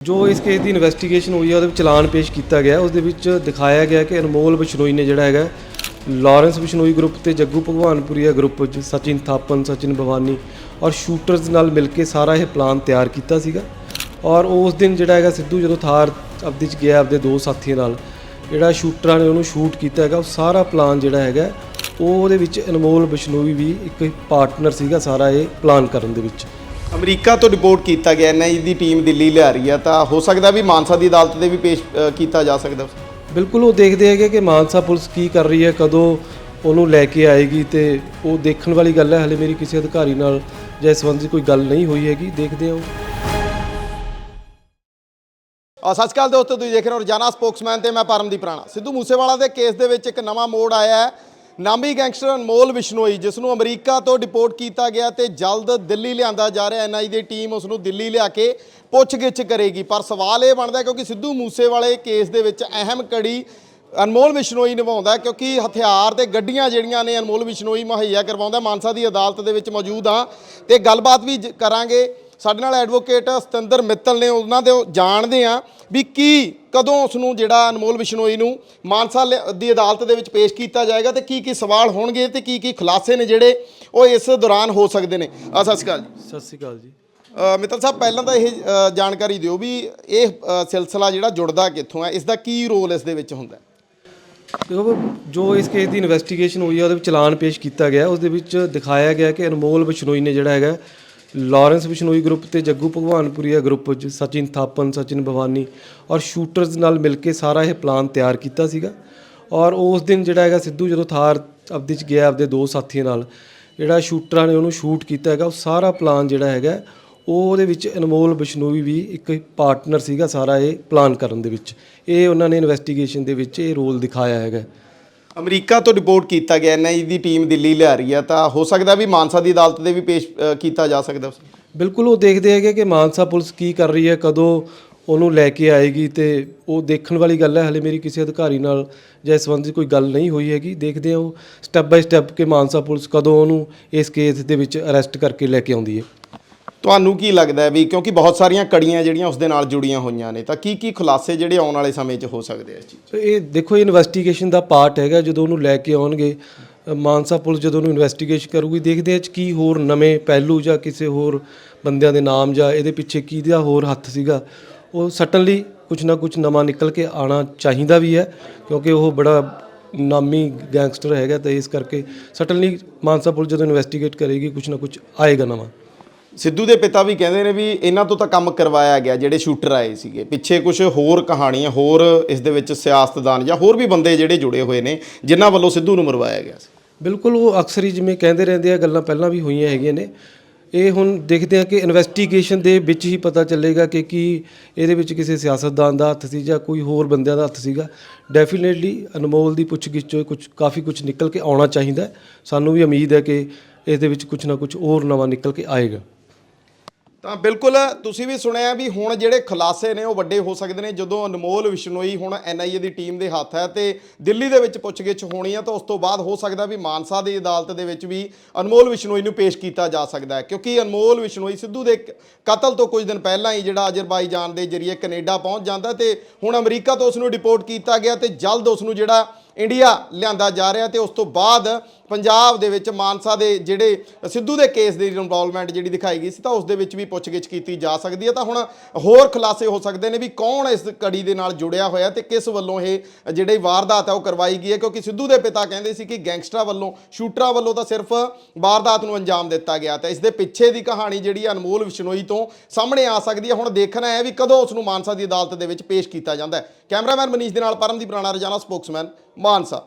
ਜੋ ਇਸ ਕੇਸ ਦੀ ਇਨਵੈਸਟੀਗੇਸ਼ਨ ਹੋਈ ਹੈ ਉਹਦੇ ਵਿੱਚ ਚਲਾਨ ਪੇਸ਼ ਕੀਤਾ ਗਿਆ। ਉਸ ਦੇ ਵਿੱਚ ਦਿਖਾਇਆ ਗਿਆ ਕਿ ਅਨਮੋਲ ਬਿਸ਼ਨੋਈ ਨੇ ਜਿਹੜਾ ਹੈਗਾ, ਲਾਰੈਂਸ ਬਿਸ਼ਨੋਈ ਗਰੁੱਪ ਤੇ ਜੱਗੂ ਭਗਵਾਨਪੁਰੀਆ ਗਰੁੱਪ ਚ ਸਚਿਨ ਥਾਪਨ, ਸਚਿਨ ਭਵਾਨੀ ਔਰ ਸ਼ੂਟਰਸ ਨਾਲ ਮਿਲ ਕੇ ਸਾਰਾ ਇਹ ਪਲਾਨ ਤਿਆਰ ਕੀਤਾ ਸੀਗਾ। ਔਰ ਉਸ ਦਿਨ ਜਿਹੜਾ ਹੈਗਾ, ਸਿੱਧੂ ਜਦੋਂ ਥਾਰ ਆਪਦੀ ਚ ਗਿਆ, ਆਪਦੇ ਦੋ ਸਾਥੀਆਂ ਨਾਲ, ਜਿਹੜਾ ਸ਼ੂਟਰਾਂ ਨੇ ਉਹਨੂੰ ਸ਼ੂਟ ਕੀਤਾ ਹੈਗਾ, ਉਹ ਸਾਰਾ ਪਲਾਨ ਜਿਹੜਾ ਹੈਗਾ ਉਹਦੇ ਵਿੱਚ ਅਨਮੋਲ ਬਿਸ਼ਨੋਈ ਵੀ ਇੱਕ ਪਾਰਟਨਰ ਸੀਗਾ ਸਾਰਾ ਇਹ ਪਲਾਨ ਕਰਨ ਦੇ ਵਿੱਚ। ਅਮਰੀਕਾ ਤੋਂ ਰਿਪੋਰਟ ਕੀਤਾ ਗਿਆ ਐਨਆਈ ਦੀ ਟੀਮ ਦਿੱਲੀ ਲਿਆ ਰਹੀ ਆ ਤਾਂ ਹੋ ਸਕਦਾ ਵੀ ਮਾਨਸਾ ਦੀ ਅਦਾਲਤ ਦੇ ਵੀ ਪੇਸ਼ ਅ, ਕੀਤਾ ਜਾ ਸਕਦਾ। ਬਿਲਕੁਲ ਉਹ ਦੇਖਦੇ ਹੈਗੇ ਕਿ ਮਾਨਸਾ ਪੁਲਿਸ ਕੀ ਕਰ ਰਹੀ ਹੈ ਕਦੋਂ ਉਹਨੂੰ ਲੈ ਕੇ ਆਏਗੀ ਤੇ ਉਹ ਦੇਖਣ ਵਾਲੀ ਗੱਲ ਹੈ ਹਲੇ ਮੇਰੀ ਕਿਸੇ ਅਧਿਕਾਰੀ ਨਾਲ ਜਾਂ ਇਸ ਸੰਬੰਧੀ ਕੋਈ ਗੱਲ ਨਹੀਂ ਹੋਈ ਹੈਗੀ ਦੇਖਦੇ ਹਾਂ ਉਹ। ਆ ਸਤਿ ਸ਼੍ਰੀ ਅਕਾਲ ਦੋਸਤੋ ਤੁਸੀਂ ਦੇਖ ਰਹੇ ਹੋ ਰੋਜ਼ਾਨਾ ਸਪੋਕਸਮੈਨ ਤੇ ਮੈਂ ਪਰਮਦੀਪ ਰਾਣਾ। ਸਿੱਧੂ ਮੂਸੇਵਾਲਾ ਦੇ ਕੇਸ ਦੇ ਵਿੱਚ ਇੱਕ ਨਵਾਂ ਮੋੜ ਆਇਆ ਹੈ ਨਾਮੀ ਗੈਂਗਸਟਰ ਅਨਮੋਲ ਵਿਸ਼ਨੋਈ, ਜਿਸ ਨੂੰ ਅਮਰੀਕਾ ਤੋਂ ਡਿਪੋਰਟ ਕੀਤਾ ਗਿਆ ਤੇ ਜਲਦ ਦਿੱਲੀ ਲਿਆਂਦਾ ਜਾ ਰਿਹਾ। ਐਨਆਈ ਦੀ ਟੀਮ ਉਸ ਨੂੰ ਦਿੱਲੀ ਲਿਆ ਕੇ ਪੁੱਛਗਿੱਛ ਕਰੇਗੀ। ਪਰ ਸਵਾਲ ਇਹ ਬਣਦਾ ਕਿਉਂਕਿ ਸਿੱਧੂ ਮੂਸੇਵਾਲੇ ਕੇਸ ਦੇ ਵਿੱਚ ਅਹਿਮ ਕੜੀ ਅਨਮੋਲ ਵਿਸ਼ਨੋਈ ਨਿਭਾਉਂਦਾ ਕਿਉਂਕਿ ਹਥਿਆਰ ਤੇ ਗੱਡੀਆਂ ਜਿਹੜੀਆਂ ਨੇ ਅਨਮੋਲ ਵਿਸ਼ਨੋਈ ਮੁਹੱਈਆ ਕਰਵਾਉਂਦਾ ਮਾਨਸਾ ਦੀ ਅਦਾਲਤ ਦੇ ਵਿੱਚ ਮੌਜੂਦ ਆ ਤੇ ਗੱਲਬਾਤ ਵੀ ਜ- ਕਰਾਂਗੇ। ਸਾਡੇ ਨਾਲ ਐਡਵੋਕੇਟ ਸਤਿੰਦਰ ਮਿੱਤਲ ਨੇ ਉਹਨਾਂ ਦੇ ਜਾਣਦੇ ਆ ਵੀ ਕੀ ਕਦੋਂ ਉਸ ਨੂੰ ਜਿਹੜਾ ਅਨਮੋਲ ਬਿਸ਼ਨੋਈ ਨੂੰ ਮਾਨਸਾ ਦੀ ਅਦਾਲਤ ਦੇ ਵਿੱਚ ਪੇਸ਼ ਕੀਤਾ ਜਾਏਗਾ ਤੇ ਕੀ ਕੀ ਸਵਾਲ ਹੋਣਗੇ ਤੇ ਕੀ ਕੀ ਖੁਲਾਸੇ ਨੇ ਜਿਹੜੇ ਉਹ ਇਸ ਦੌਰਾਨ ਹੋ ਸਕਦੇ ਨੇ। ਆ ਸਤਿ ਸ਼੍ਰੀ ਅਕਾਲ ਜੀ। ਸਤਿ ਸ਼੍ਰੀ ਅਕਾਲ ਜੀ। ਮਿੱਤਲ ਸਾਹਿਬ ਪਹਿਲਾਂ ਤਾਂ ਇਹ ਜਾਣਕਾਰੀ ਦਿਓ ਵੀ ਇਹ ਸਿਲਸਿਲਾ ਜਿਹੜਾ ਜੁੜਦਾ ਕਿੱਥੋਂ ਹੈ ਇਸ ਦਾ ਕੀ ਰੋਲ ਇਸ ਦੇ ਵਿੱਚ ਹੁੰਦਾ ਹੈ? ਦੇਖੋ ਜੋ ਇਸ ਕੇਸ ਦੀ ਇਨਵੈਸਟੀਗੇਸ਼ਨ ਹੋਈ ਹੈ ਉਹਦੇ ਵਿੱਚ ਚਲਾਨ ਪੇਸ਼ ਕੀਤਾ ਗਿਆ। ਉਸ ਦੇ ਵਿੱਚ ਦਿਖਾਇਆ ਗਿਆ ਕਿ ਅਨਮੋਲ ਬਿਸ਼ਨੋਈ ਨੇ ਜਿਹੜਾ ਹੈਗਾ ਲਾਰੈਂਸ ਬਿਸ਼ਨੋਈ ਗਰੁੱਪ ਤੇ ਜੱਗੂ ਭਗਵਾਨਪੁਰੀਆ ਗਰੁੱਪ ਚ ਸਚਿਨ ਥਾਪਨ, ਸਚਿਨ ਭਵਾਨੀ ਔਰ ਸ਼ੂਟਰਸ ਨਾਲ ਮਿਲ ਕੇ ਸਾਰਾ ਇਹ ਪਲਾਨ ਤਿਆਰ ਕੀਤਾ ਸੀਗਾ। ਔਰ ਉਸ ਦਿਨ ਜਿਹੜਾ ਹੈਗਾ ਸਿੱਧੂ ਜਦੋਂ ਥਾਰ ਆਪਦੀ ਚ ਗਿਆ ਆਪਦੇ ਦੋ ਸਾਥੀਆਂ ਨਾਲ, ਜਿਹੜਾ ਸ਼ੂਟਰਾਂ ਨੇ ਉਹਨੂੰ ਸ਼ੂਟ ਕੀਤਾ ਹੈਗਾ, ਉਹ ਸਾਰਾ ਪਲਾਨ ਜਿਹੜਾ ਹੈਗਾ, ਉਹ ਉਹਦੇ ਵਿੱਚ ਅਨਮੋਲ ਬਿਸ਼ਨੋਈ ਵੀ ਇੱਕ ਪਾਰਟਨਰ ਸੀਗਾ ਸਾਰਾ ਇਹ ਪਲਾਨ ਕਰਨ ਦੇ ਵਿੱਚ। ਇਹ ਉਹਨਾਂ ਨੇ ਇਨਵੈਸਟੀਗੇਸ਼ਨ ਦੇ ਵਿੱਚ ਇਹ ਰੋਲ ਦਿਖਾਇਆ ਹੈਗਾ। ਅਮਰੀਕਾ ਤੋਂ ਰਿਪੋਰਟ ਕੀਤਾ ਗਿਆ ਐਨਆਈ ਦੀ ਟੀਮ ਦਿੱਲੀ ਲਿਆ ਰਹੀ ਹੈ ਤਾਂ ਹੋ ਸਕਦਾ ਵੀ ਮਾਨਸਾ ਦੀ ਅਦਾਲਤ ਦੇ ਵੀ ਪੇਸ਼ ਅ, ਕੀਤਾ ਜਾ ਸਕਦਾ ਬਿਲਕੁਲ ਉਹ ਦੇਖਦੇ ਹੈਗੇ ਕਿ ਮਾਨਸਾ ਪੁਲਿਸ ਕੀ ਕਰ ਰਹੀ ਹੈ ਕਦੋਂ ਉਹਨੂੰ ਲੈ ਕੇ ਆਏਗੀ ਤੇ ਉਹ ਦੇਖਣ ਵਾਲੀ ਗੱਲ ਹੈ ਹਲੇ ਮੇਰੀ ਕਿਸੇ ਅਧਿਕਾਰੀ ਨਾਲ ਜਾਂ ਇਸ ਸੰਬੰਧੀ ਕੋਈ ਗੱਲ ਨਹੀਂ ਹੋਈ ਹੈਗੀ। ਦੇਖਦੇ ਹਾਂ ਉਹ ਸਟੈਪ ਬਾਈ ਸਟੈਪ ਕਿ ਮਾਨਸਾ ਪੁਲਿਸ ਕਦੋਂ ਉਹਨੂੰ ਇਸ ਕੇਸ ਦੇ ਵਿੱਚ ਅਰੈਸਟ ਕਰਕੇ ਲੈ ਕੇ ਆਉਂਦੀ ਹੈ। ਤੁਹਾਨੂੰ ਕੀ ਲੱਗਦਾ ਹੈ ਵੀ ਕਿਉਂਕਿ ਬਹੁਤ ਸਾਰੀਆਂ ਕੜੀਆਂ ਜਿਹੜੀਆਂ ਉਸ ਦੇ ਨਾਲ ਜੁੜੀਆਂ ਹੋਈਆਂ ਨੇ ਤਾਂ ਕੀ ਕੀ ਖੁਲਾਸੇ ਜਿਹੜੇ ਆਉਣ ਵਾਲੇ ਸਮੇਂ 'ਚ ਹੋ ਸਕਦੇ ਆ ਇਸ ਚੀਜ਼ ਸੋ ਇਹ ਦੇਖੋ ਇਨਵੈਸਟੀਗੇਸ਼ਨ ਦਾ ਪਾਰਟ ਹੈਗਾ ਜਦੋਂ ਉਹਨੂੰ ਲੈ ਕੇ ਆਉਣਗੇ ਅ, ਮਾਨਸਾ ਪੁਲਿਸ ਜਦੋਂ ਉਹਨੂੰ ਇਨਵੈਸਟੀਗੇਸ਼ਨ ਕਰੂਗੀ ਦੇਖਦੇ ਆ ਇਹ 'ਚ ਕੀ ਹੋਰ ਨਵੇਂ ਪਹਿਲੂ ਜਾਂ ਕਿਸੇ ਹੋਰ ਬੰਦਿਆਂ ਦੇ ਨਾਮ ਜਾਂ ਇਹਦੇ ਪਿੱਛੇ ਕਿਹਦਾ ਹੋਰ ਹੱਥ ਸੀਗਾ ਉਹ ਸਟਨਲੀ ਕੁਝ ਨਾ ਕੁਝ ਨਵਾਂ ਨਿਕਲ ਕੇ ਆਣਾ ਚਾਹੀਦਾ ਵੀ ਹੈ ਕਿਉਂਕਿ ਉਹ ਬੜਾ ਨਾਮੀ ਗੈਂਗਸਟਰ ਹੈਗਾ ਤੇ ਇਸ ਕਰਕੇ ਸਟਨਲੀ ਮਾਨਸਾ ਪੁਲਿਸ ਜਦੋਂ ਇਨਵੈਸਟੀਗੇਟ ਕਰੇਗੀ ਕੁਝ ਨਾ ਕੁਝ ਆਏਗਾ ਨਵਾਂ। ਸਿੱਧੂ ਦੇ ਪਿਤਾ ਵੀ ਕਹਿੰਦੇ ਨੇ ਵੀ ਇਹਨਾਂ ਤੋਂ ਤਾਂ ਕੰਮ ਕਰਵਾਇਆ ਗਿਆ, ਜਿਹੜੇ ਸ਼ੂਟਰ ਆਏ ਸੀਗੇ। ਪਿੱਛੇ ਕੁਝ ਹੋਰ ਕਹਾਣੀਆਂ, ਹੋਰ ਇਸ ਦੇ ਵਿੱਚ ਸਿਆਸਤਦਾਨ ਜਾਂ ਹੋਰ ਵੀ ਬੰਦੇ ਜਿਹੜੇ ਜੁੜੇ ਹੋਏ ਨੇ, ਜਿਨ੍ਹਾਂ ਵੱਲੋਂ ਸਿੱਧੂ ਨੂੰ ਮਰਵਾਇਆ ਗਿਆ ਸੀ। ਬਿਲਕੁਲ, ਉਹ ਅਕਸਰ ਹੀ ਜਿਵੇਂ ਕਹਿੰਦੇ ਰਹਿੰਦੇ ਆ, ਗੱਲਾਂ ਪਹਿਲਾਂ ਵੀ ਹੋਈਆਂ ਹੈਗੀਆਂ ਨੇ। ਇਹ ਹੁਣ ਦੇਖਦੇ ਆ ਕਿ ਇਨਵੈਸਟੀਗੇਸ਼ਨ ਦੇ ਵਿੱਚ ਹੀ ਪਤਾ ਚੱਲੇਗਾ ਕਿ ਕੀ ਇਹਦੇ ਵਿੱਚ ਕਿਸੇ ਸਿਆਸਤਦਾਨ ਦਾ ਹੱਥ ਸੀ ਜਾਂ ਕੋਈ ਹੋਰ ਬੰਦਿਆਂ ਦਾ ਹੱਥ ਸੀਗਾ। ਡੈਫੀਨੇਟਲੀ ਅਨਮੋਲ ਦੀ ਪੁੱਛਗਿੱਛ ਚੋਂ ਕੁਝ ਕਾਫੀ ਕੁਝ ਨਿਕਲ ਕੇ ਆਉਣਾ ਚਾਹੀਦਾ ਸਾਨੂੰ ਵੀ ਉਮੀਦ ਹੈ ਕਿ ਇਹਦੇ ਵਿੱਚ ਕੁਝ ਨਾ ਕੁਝ ਹੋਰ ਨਵਾਂ ਨਿਕਲ ਕੇ ਆਏਗਾ। ਤਾਂ ਬਿਲਕੁਲ ਤੁਸੀਂ ਵੀ ਸੁਣਿਆ ਵੀ ਹੁਣ ਜਿਹੜੇ ਖੁਲਾਸੇ ਨੇ ਉਹ ਵੱਡੇ ਹੋ ਸਕਦੇ ਨੇ। ਜਦੋਂ ਅਨਮੋਲ ਵਿਸ਼ਨੋਈ ਹੁਣ ਐਨਆਈਏ ਦੀ ਟੀਮ ਦੇ ਹੱਥ ਹੈ ਤੇ ਦਿੱਲੀ ਦੇ ਵਿੱਚ ਪੁੱਛਗਿੱਛ ਹੋਣੀ ਹੈ ਤਾਂ ਉਸ ਤੋਂ ਬਾਅਦ ਹੋ ਸਕਦਾ ਵੀ ਮਾਨਸਾ ਦੀ ਅਦਾਲਤ ਦੇ ਵਿੱਚ ਵੀ ਅਨਮੋਲ ਵਿਸ਼ਨੋਈ ਨੂੰ ਪੇਸ਼ ਕੀਤਾ ਜਾ ਸਕਦਾ ਹੈ। ਕਿਉਂਕਿ ਅਨਮੋਲ ਵਿਸ਼ਨੋਈ ਸਿੱਧੂ ਦੇ ਕਤਲ ਤੋਂ ਕੁਝ ਦਿਨ ਪਹਿਲਾਂ ਹੀ ਜਿਹੜਾ ਅਜ਼ਰਬਾਈਜਾਨ ਦੇ ਜ਼ਰੀਏ ਕੈਨੇਡਾ ਪਹੁੰਚ ਜਾਂਦਾ ਤੇ ਹੁਣ ਅਮਰੀਕਾ ਤੋਂ ਉਸ ਨੂੰ ਡਿਪੋਰਟ ਕੀਤਾ ਗਿਆ ਤੇ ਜਲਦ ਉਸ ਨੂੰ ਜਿਹੜਾ ਇੰਡੀਆ ਲਿਆਂਦਾ ਜਾ ਰਿਹਾ ਤੇ ਉਸ ਤੋਂ ਬਾਅਦ ਪੰਜਾਬ ਦੇ ਵਿੱਚ ਮਾਨਸਾ ਦੇ ਜਿਹੜੇ ਸਿੱਧੂ ਦੇ ਕੇਸ ਦੀ ਇਨਵੋਲਵਮੈਂਟ ਜਿਹੜੀ ਦਿਖਾਈ ਗਈ ਸੀ ਤਾਂ ਉਸ ਦੇ ਵਿੱਚ ਵੀ ਪੁੱਛਗਿੱਛ ਕੀਤੀ ਜਾ ਸਕਦੀ ਹੈ। ਤਾਂ ਹੁਣ ਹੋਰ ਖੁਲਾਸੇ ਹੋ ਸਕਦੇ ਨੇ ਵੀ ਕੌਣ ਇਸ ਕੜੀ ਦੇ ਨਾਲ ਜੁੜਿਆ ਹੋਇਆ ਤੇ ਕਿਸ ਵੱਲੋਂ ਇਹ ਜਿਹੜੀ ਵਾਰਦਾਤ ਹੈ ਉਹ ਕਰਵਾਈ ਗਈ ਹੈ? ਕਿਉਂਕਿ ਸਿੱਧੂ ਦੇ ਪਿਤਾ ਕਹਿੰਦੇ ਸੀ ਕਿ ਗੈਂਗਸਟਰਾਂ ਵੱਲੋਂ, ਸ਼ੂਟਰਾਂ ਵੱਲੋਂ ਤਾਂ ਸਿਰਫ ਵਾਰਦਾਤ ਨੂੰ ਅੰਜਾਮ ਦਿੱਤਾ ਗਿਆ ਤਾਂ ਇਸ ਦੇ ਪਿੱਛੇ ਦੀ ਕਹਾਣੀ ਜਿਹੜੀ ਹੈ ਅਨਮੋਲ ਵਿਸ਼ਨੋਈ ਤੋਂ ਸਾਹਮਣੇ ਆ ਸਕਦੀ ਹੈ। ਹੁਣ ਦੇਖਣਾ ਹੈ ਵੀ ਕਦੋਂ ਉਸ ਨੂੰ ਮਾਨਸਾ ਦੀ ਅਦਾਲਤ ਦੇ ਵਿੱਚ ਪੇਸ਼ ਕੀਤਾ ਜਾਂਦਾ ਹੈ। ਕੈਮਰਾਮੈਨ ਮਨੀਸ਼ ਦੇ ਨਾਲ ਪਰਮਦੀਪ ਰਾਣਾ, ਰਜਾਨਾ ਸਪੋਕਸਮੈਨ ਮਾਨਸਾ